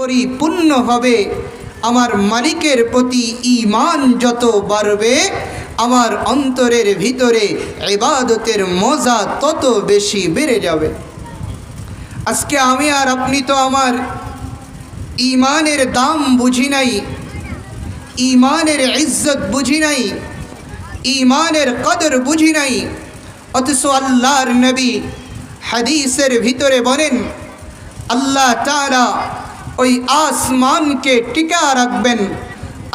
পরিপূর্ণ হবে। আমার মালিকের প্রতি ইমান যত বাড়বে, আমার অন্তরের ভিতরে ইবাদতের মজা তত বেশি বেড়ে যাবে। আজকে আমি আর আপনি তো আমার ইমানের দাম বুঝি নাই ইমানের ইজ্জত বুঝি নাই ইমানের কদর বুঝি নাই। অথচ আল্লাহর নবী হাদিসের ভিতরে বলেন, আল্লাহ তাআলা ওই আসমানকে টিকা রাখবেন।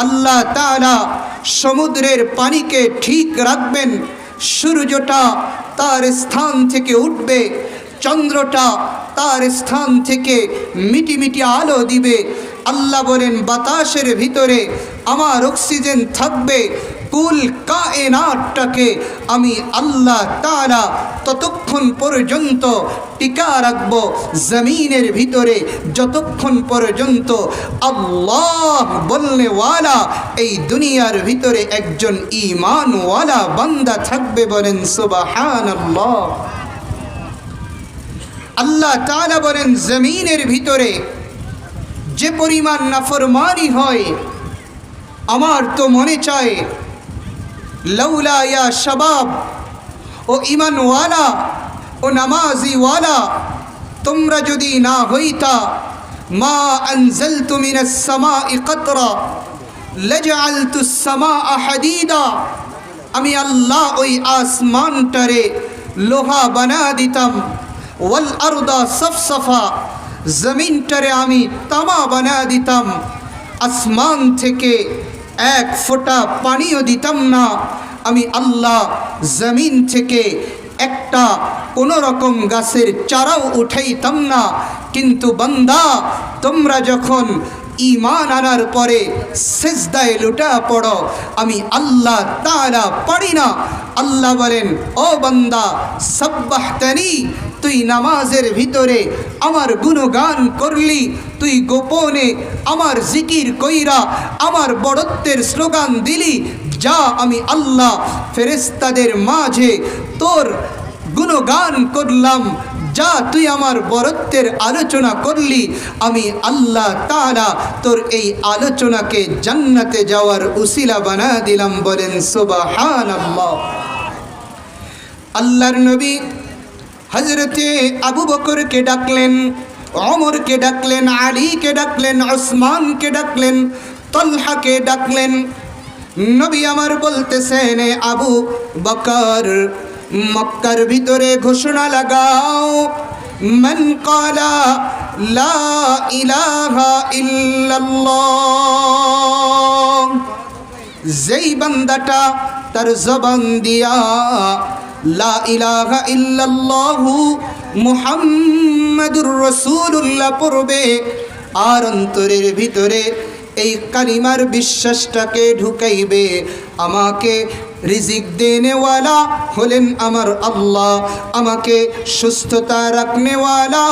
আল্লাহ তাআলা সমুদ্রের পানিকে ঠিক রাখবেন। সূর্যটা তার স্থান থেকে উঠবে, চন্দ্রটা তার স্থান থেকে মিটি মিটি আলো দিবে। আল্লাহ বলেন, বাতাসের ভিতরে আমার অক্সিজেন থাকবে কুল কায়নাটটাকে আমি আল্লাহ তাআলা ততক্ষণ পর্যন্ত টিকা রাখব জমিনের ভিতরে, যতক্ষণ পর্যন্ত আল্লাহ বলনেওয়ালা এই দুনিয়ার ভিতরে একজন ইমানওয়ালা বান্দা থাকবে বলেন সুবাহান আল্লাহ তাআলা বলেন, জমিনের ভিতরে যে পরিমাণ নাফরমানি হয়, আমার তো মনে চায় লৌলা ইয়া শবাব ও ইমানওয়ালা ও নামাজিওয়ালা তোমরা যদি না হইতা মা আনজালতু মিনাস সামাই কতরা লাজআলতু সামাআ হাদিদা আমি আল্লাহ ওই আসমানটারে লোহা বানা দিতাম ওয়াল আরদা সফসফা জমিনটারে আমি তামা বানা দিতাম আসমান থেকে এক ফোঁটা পানিও দিতাম না। আমি আল্লাহ জমিন থেকে একটা কোনো রকম গাছের চারাও উঠাইতাম না। কিন্তু বন্দা, তোমরা যখন ইমান আনার পরে সেজদায় লুটা পড়ো। আমি আল্লাহ তারা পারি না। আল্লাহ বলেন, ও বান্দা, সাব্বাহতানি, তুই নামাজের ভিতরে আমার গুণগান করলি, তুই গোপনে আমার জিকির কইরা আমার বড়ত্বের স্লোগান দিলি। যা আমি আল্লাহ ফেরেস্তাদের মাঝে তোর গুণগান করলাম। যা তুই আমার বরত্বের আলোচনা করলি, আমি আল্লাহ তাআলা তোর এই আলোচনাকে জান্নাতে যাওয়ার উসিলা বানা দিলাম বলেন সুবাহান আল্লাহর নবী হজরতে আবু বকরকে ডাকলেন অমরকে ডাকলেন, আলীকে ডাকলেন, ওসমানকে ডাকলেন, তলহাকে ডাকলেন। নবী আমার বলতেছেন, "এ আবু বকর মক্কার ভিতরে ঘোষণা লাগাও। মন কালা লা যেই বান্দাটা তার জবান দিয়া লা পড়বে, আর অন্তরের ভিতরে এই কালিমার বিশ্বাসটাকে ঢুকাইবে, আমাকে রিজিক দেনেওয়ালা হলেন আমার আল্লাহ। আমাকে সুস্থতা রাখনেওয়ালা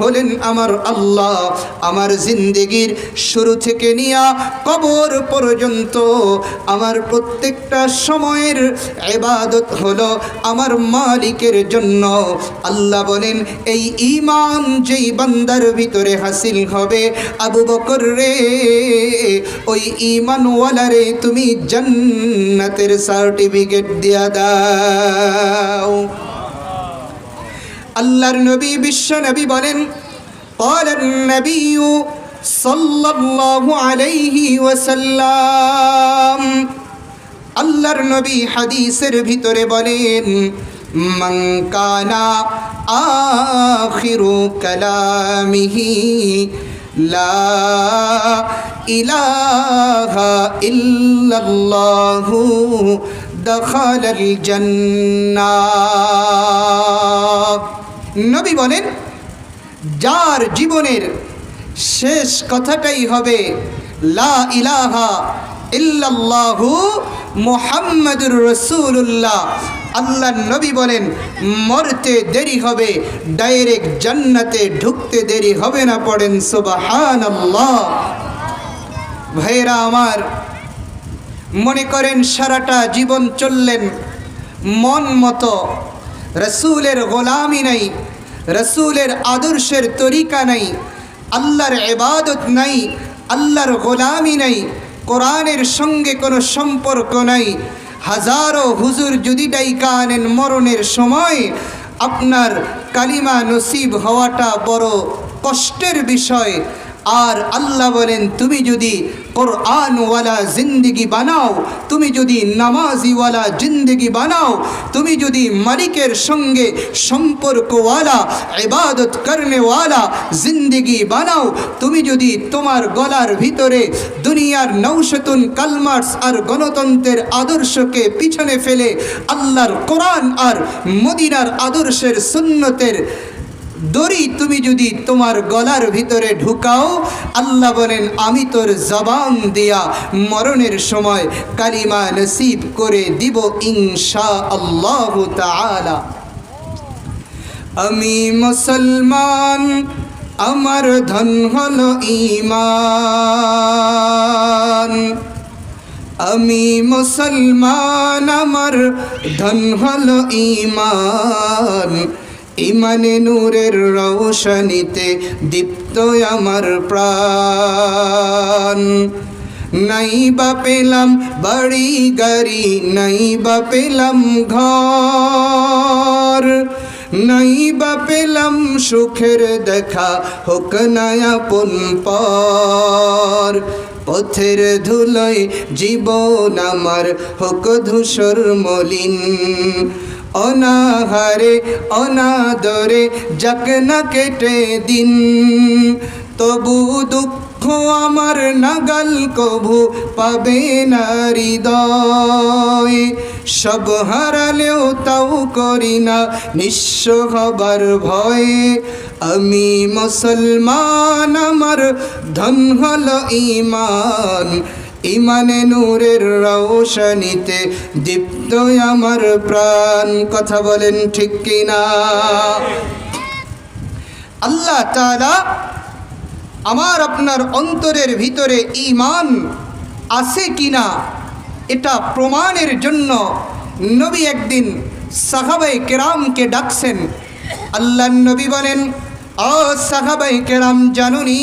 হলেন আমার আল্লাহ। আমার জিন্দেগির শুরু থেকে নিয়া কবর পর্যন্ত আমার প্রত্যেকটা সময়ের এবাদত হলো আমার মালিকের জন্য। আল্লাহ বলেন, এই ইমান যেই বান্দার ভিতরে হাসিল হবে, আবু বকর রে, ওই ইমানওয়ালারে তুমি জান্নাতের সার্টিফিকেট দিয়া দাও আল্লাহর নবী বিশ্ব নবী বলেন قال النبي صلى الله عليه وسلم আল্লাহর নবী হাদিসের ভিতরে বলেন মান কানা আখিরু কালামিহি লা ইলাহা ইল্লাল্লাহু জান্নাহ নবী বলেন, যার জীবনের শেষ কথাটাই হবে, লা ইলাহা ইল্লাল্লাহু মুহাম্মাদুর রাসূলুল্লাহ। আল্লাহ নবী বলেন, মরতে দেরি হবে, ডাইরেক্ট জান্নাতে ঢুকতে দেরি হবে না, পড়েন সুবহানাল্লাহ। ভাইরা আমার মনে করেন সারাটা জীবন চললেন মন মতো। রসুলের গোলামি নাই, রসুলের আদর্শের তরিকা নাই, আল্লাহর এবাদত নাই, আল্লাহর গোলামি নাই, কোরআনের সঙ্গে কোনো সম্পর্ক নাই। হাজারো হুজুর যদি ডাইকা আনেন মরণের সময়, আপনার কালিমা নসিব হওয়াটা বড় কষ্টের বিষয়। আর আল্লাহ বলেন, তুমি যদি কোরআনওয়ালা জিন্দিগি বানাও, তুমি যদি নামাজিওয়ালা জিন্দিগি বানাও, তুমি যদি মালিকের সঙ্গে সম্পর্কওয়ালা, ইবাদত করনেওয়ালা জিন্দিগি বানাও, তুমি যদি তোমার গলার ভিতরে দুনিয়ার নৌশতুন কালমার্স আর গণতন্ত্রের আদর্শকে পিছনে ফেলে, আল্লাহর কোরআন আর মদিনার আদর্শের সুন্নতের দড়ি তুমি যদি তোমার গলার ভিতরে ঢুকাও, আল্লাহ বলেন, আমি তোর জবান দিয়া মরণের সময় কালিমা নসিব করে দিব ইনশা আল্লাহ আমি মুসলমান, আমার ধন হল ঈমান। আমি মুসলমান, আমার ধন হল ঈমান। ইমানে নূরের রৌশনীতে দীপ্ত আমার প্রাণ। নাই বা পেলাম বাড়ি, গাড়ি, নাই বা পেলাম ঘর। নাই বা পেলাম সুখের দেখা হোক নায়াপন পর। পথের ধুলোয় জীবন আমার হোক ধূসর মলিন। অনাহারে, অনাদরে, যাক না কেটে দিন। তবু দুঃখ আমার নাগাল কভু পাবে না হৃদয়। সব হারালেও তাও করি না, নিঃস্ব হবার ভয়ে। আমি মুসলমান, আমার ধন হল ইমান ইমানে নূরের রৌশনীতে দীপ্ত আমার প্রাণ। কথা বলেন ঠিক কিনা? আল্লাহ তাআলা আমার আপনার অন্তরের ভিতরে ইমান আছে কিনা এটা প্রমাণের জন্য নবী একদিন সাহাবাই কেরামকে ডাকছেন। আল্লাহ নবী বলেন অ সাহাবাই কেরাম, জানুনি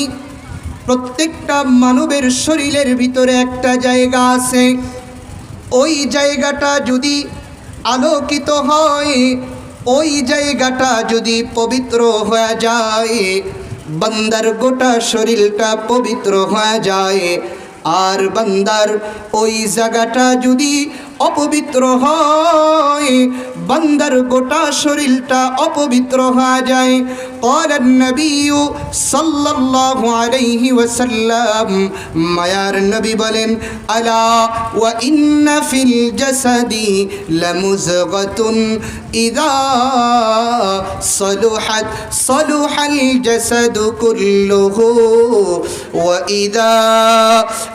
প্রত্যেকটা মানবের শরীরের ভিতরে একটা জায়গা আছে। ওই জায়গাটা যদি আলোকিত হয়, ওই জায়গাটা যদি পবিত্র হয়ে যায়, বান্দার গোটা শরীরটা পবিত্র হয়ে যায়। আর বান্দার ওই জায়গাটা যদি অপবিত্র হয় বান্দার গোটা শরীরটা অপবিত্র হয়ে যায় قال النبي صلى الله عليه وسلم মায়ার নবী বলেন আলা ওয়া ইন্না ফিল জাসাদি লামুযগাতুন ইযা صلحت صلح الجسد كله وإذا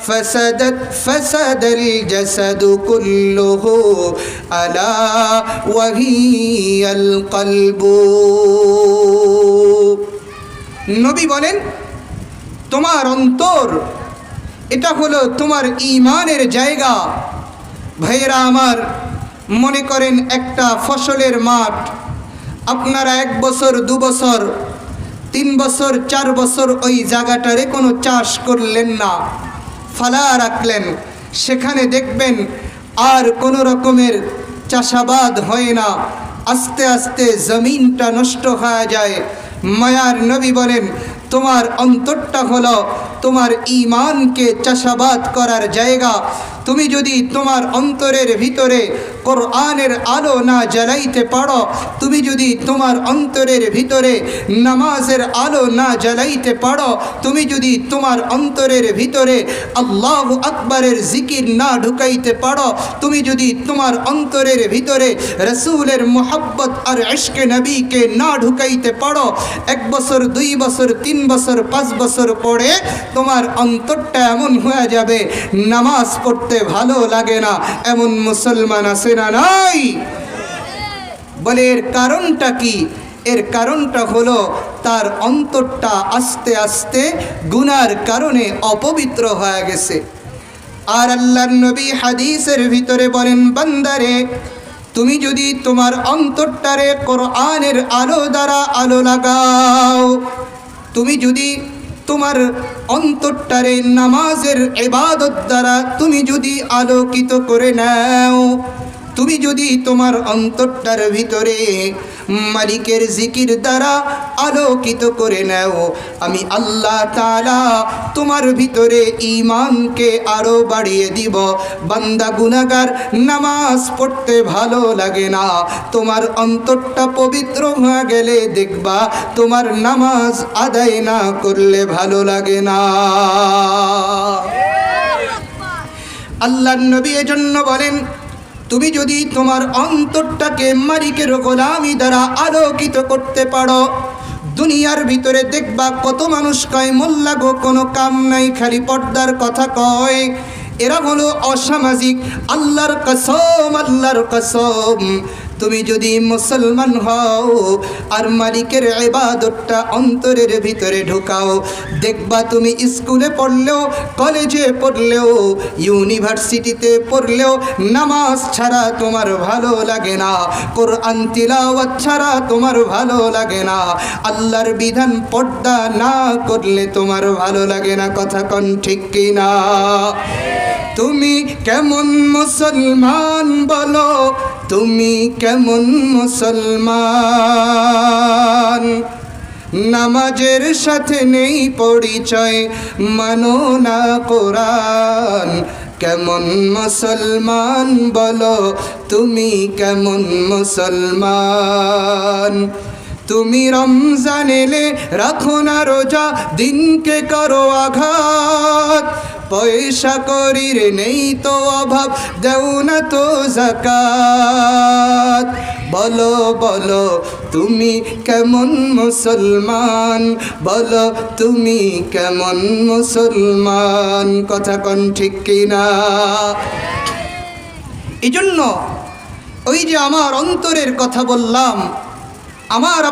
فسدت فسد الجسد كله ألا وهي القلب নবী বলেন তোমার অন্তর এটা হলো তোমার ইমানের জায়গা ভাইয়েরা আমার মনে করেন একটা ফসলের মাঠ আপনারা এক বছর দু বছর তিন বছর চার বছর ওই জায়গাটারে কোনো চাষ করলেন না ফালা রাখলেন সেখানে দেখবেন আর কোনো রকমের চাষাবাদ হয় না। আস্তে আস্তে জমিনটা নষ্ট হয়ে যায়। মায়ার নবী বলেন তোমার অন্তরটা হলো তোমার ইমানকে চাষাবাদ করার জায়গা। তুমি যদি তোমার অন্তরের ভিতরে কোরআনের আলো না জ্বালাইতে পারো, তুমি যদি তোমার অন্তরের ভিতরে নামাজের আলো না জ্বালাইতে পারো, তুমি যদি তোমার অন্তরের ভিতরে আল্লাহ আকবরের জিকির না ঢুকাইতে পারো, তুমি যদি তোমার অন্তরের ভিতরে রসুলের মোহাব্বত আর ইশকে নবীকে না ঢুকাইতে পারো, এক বছর, দুই বছর, তিন বছর, পাঁচ বছর পরে তোমার অন্তরটা এমন হয়ে যাবে, নামাজ পড়তে ভালো লাগে না, এমন মুসলমান আছে না নাই? বলে, এর কারণটা কি? এর কারণটা হলো, তার অন্তরটা আস্তে আস্তে গুনার কারণে অপবিত্র হয়ে গেছে। আর আল্লাহর নবী হাদিসের ভিতরে বলেন, বান্দারে, তুমি যদি তোমার অন্তরটারে কোরআনের আলো দ্বারা আলো লাগাও তুমি যদি তোমার অন্তরটারে নামাজের এবাদত দ্বারা তুমি যদি আলোকিত করে নাও তুমি যদি তোমার অন্তরটার ভিতরে মালিকের জিকির দ্বারা আলোকিত করে নাও আমি আল্লাহ তাআলা তোমার ভিতরে ইমানকে আরও বাড়িয়ে দিব। বান্দা গুনাগার নামাজ পড়তে ভালো লাগে না। তোমার অন্তরটা পবিত্র হয়ে গেলে দেখবা তোমার নামাজ আদায় না করলে ভালো লাগে না। আল্লাহর নবী এজন্য বলেন তুমি যদি তোমার অন্তরটাকে মালিকের গোলামি দ্বারা আলোকিত করতে পারো, দুনিয়ার ভিতরে দেখবা কত মানুষ কয়, মোল্লা গো, কোনো কাম নাই, খালি পর্দার কথা কয়। এরা হলো অসামাজিক, আল্লাহর কসম আল্লাহর কসম। তুমি যদি মুসলমান হও আর মালিকের ইবাদতটা অন্তরের ভিতরে ঢোকাও, দেখবা তুমি স্কুলে পড়লেও, কলেজে পড়লেও, ইউনিভার্সিটিতে পড়লেও নামাজ ছাড়া তোমার ভালো লাগে না, কোরআন তিলাওয়াত ছাড়া তোমার ভালো লাগে না। আল্লাহর বিধান পর্দা না করলে তোমার ভালো লাগে না, কথা কন ঠিক কি না তুমি কেমন মুসলমান বলো তুমি কেমন মুসলমান? নামাজের সাথে নেই পরিচয়, মানো না কোরআন। কেমন মুসলমান বলো, তুমি কেমন মুসলমান? তুমি রমজান এলে রাখো না রোজা, দিনকে করো আঘাত। পয়সা করির নেই তো অভাব, দেও না তো জাকাত। বলো বলো, তুমি কেমন মুসলমান? বলো, তুমি কেমন মুসলমান? কথা কন ঠিক কিনা? এই জন্য ওই যে আমার অন্তরের কথা বললাম, আমার